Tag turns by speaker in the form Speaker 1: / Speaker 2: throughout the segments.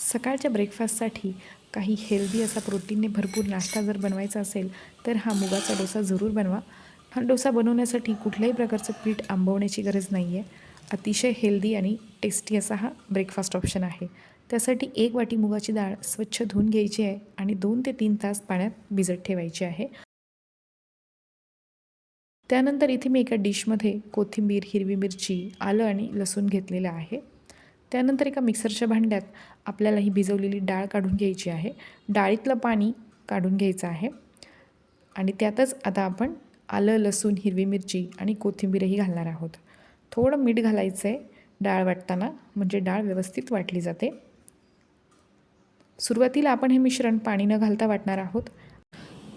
Speaker 1: सकाळच्या ब्रेकफास्टसाठी काही हेल्दी असा प्रोटीनने भरपूर नाश्ता जर बनवायचा असेल तर हा मुगाचा डोसा जरूर बनवा. हा डोसा बनवण्यासाठी कुठल्याही प्रकारचं पीठ आंबवण्याची गरज नाही आहे अतिशय हेल्दी आणि टेस्टी असा हा ब्रेकफास्ट ऑप्शन आहे. त्यासाठी एक वाटी मुगाची डाळ स्वच्छ धुवून घ्यायची आहे आणि दोन ते तीन तास पाण्यात भिजत ठेवायची आहे. त्यानंतर इथे मी एका डिशमध्ये कोथिंबीर हिरवी मिरची आलं आणि लसूण घेतलेलं आहे. त्यानंतर एका मिक्सरच्या भांड्यात आपल्याला ही भिजवलेली डाळ काढून घ्यायची आहे. डाळीतलं पाणी काढून घ्यायचं आहे. आणि त्यातच आता आपण आलं लसूण हिरवी मिरची आणि कोथिंबीरही घालणार आहोत. थोडं मीठ घालायचं आहे डाळ वाटताना म्हणजे डाळ व्यवस्थित वाटली जाते. सुरुवातीला आपण हे मिश्रण पाणी न घालता वाटणार आहोत.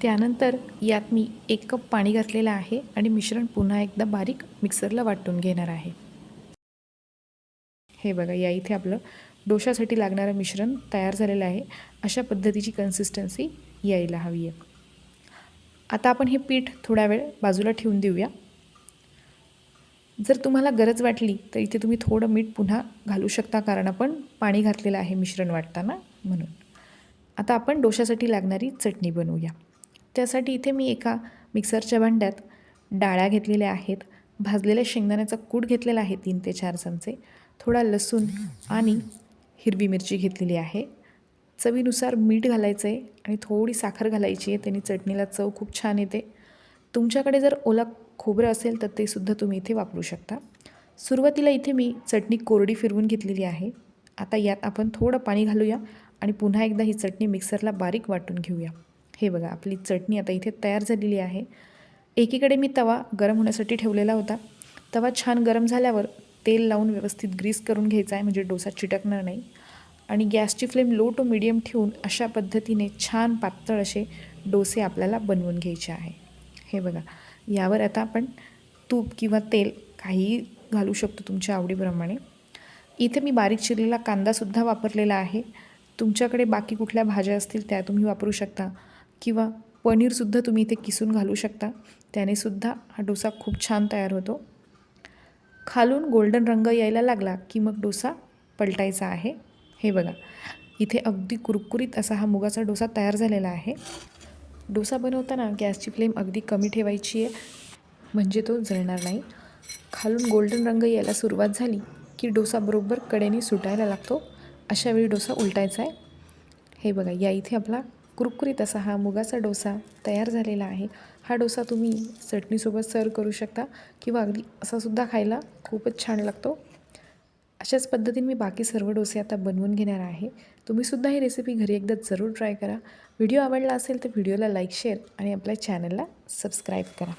Speaker 1: त्यानंतर यात मी एक कप पाणी घातलेलं आहे आणि मिश्रण पुन्हा एकदा बारीक मिक्सरला वाटून घेणार आहे. हे बघा या इथे आपलं डोशासाठी लागणारं मिश्रण तयार झालेलं आहे. अशा पद्धतीची कन्सिस्टन्सी यायला हवी आहे. आता आपण हे पीठ थोडा वेळ बाजूला ठेवून देऊया. जर तुम्हाला गरज वाटली तर इथे तुम्ही थोडं मीठ पुन्हा घालू शकता कारण आपण पाणी घातलेलं आहे मिश्रण वाटताना म्हणून. आता आपण डोशासाठी लागणारी चटणी बनवूया. त्यासाठी इथे मी एका मिक्सरच्या भांड्यात डाळ्या घेतलेल्या आहेत. भाजलेल्या शेंगदाण्याचा कूट घेतलेला आहे तीन ते चार चमचे. थोडा लसूण आणि हिरवी मिरची घेतलेली आहे. चवीनुसार मीठ घालायचं आहे आणि थोडी साखर घालायची आहे. त्याने चटणीला चव खूप छान येते. तुमच्याकडे जर ओला खोबरं असेल तर ते सुद्धा तुम्ही इथे वापरू शकता. सुरुवातीला इथे मी चटणी कोरडी फिरवून घेतलेली आहे. आता यात आपण थोडं पाणी घालूया आणि पुन्हा एकदा ही चटणी मिक्सरला बारीक वाटून घेऊया. हे बघा आपली चटणी आता इथे तयार झालेली आहे. एकीकडे मी तवा गरम होण्यासाठी ठेवलेला होता. तवा छान गरम झाल्यावर तेल लावून व्यवस्थित ग्रीस करून घ्यायचा आहे म्हणजे डोसा चिटकणार नाही. आणि गॅसची फ्लेम लो टू मिडियम ठेवून अशा पद्धतीने छान पातळ असे डोसे आपल्याला बनवून घ्यायचे आहे. हे बघा यावर आता आपण तूप किंवा तेल काहीही घालू शकतो तुमच्या आवडीप्रमाणे. इथे मी बारीक चिरलेला कांदासुद्धा वापरलेला आहे. तुमच्याकडे बाकी कुठल्या भाज्या असतील त्या तुम्ही वापरू शकता. किंवा पनीरसुद्धा तुम्ही इथे किसून घालू शकता. त्यानेसुद्धा हा डोसा खूप छान तयार होतो. खालून गोल्डन रंग यायला लागला की मग डोसा पलटायचा आहे. हे बघा इथे अगदी कुरकुरीत असा हा मुगाचा डोसा तयार झालेला आहे. डोसा बनवताना गॅसची फ्लेम अगदी कमी ठेवायची आहे म्हणजे तो जळणार नाही. खालून गोल्डन रंग यायला सुरुवात झाली की डोसा बरोबर कडेने सुटायला लागतो. अशावेळी डोसा उलटायचा आहे. हे बघा या इथे आपला कुरकुरीत असा हा मुगाचा डोसा तयार झालेला आहे. हा डोसा तुम्ही चटणीसोबत सर्व करू शकता किंवा अगदी असासुद्धा खायला खूपच छान लागतो. अशाच पद्धतीने मी बाकी सर्व डोसे आता बनवून घेणार आहे. तुम्हीसुद्धा ही रेसिपी घरी एकदा जरूर ट्राय करा. व्हिडिओ आवडला असेल तर व्हिडिओला लाईक शेअर आणि आपल्या चॅनलला सबस्क्राईब करा.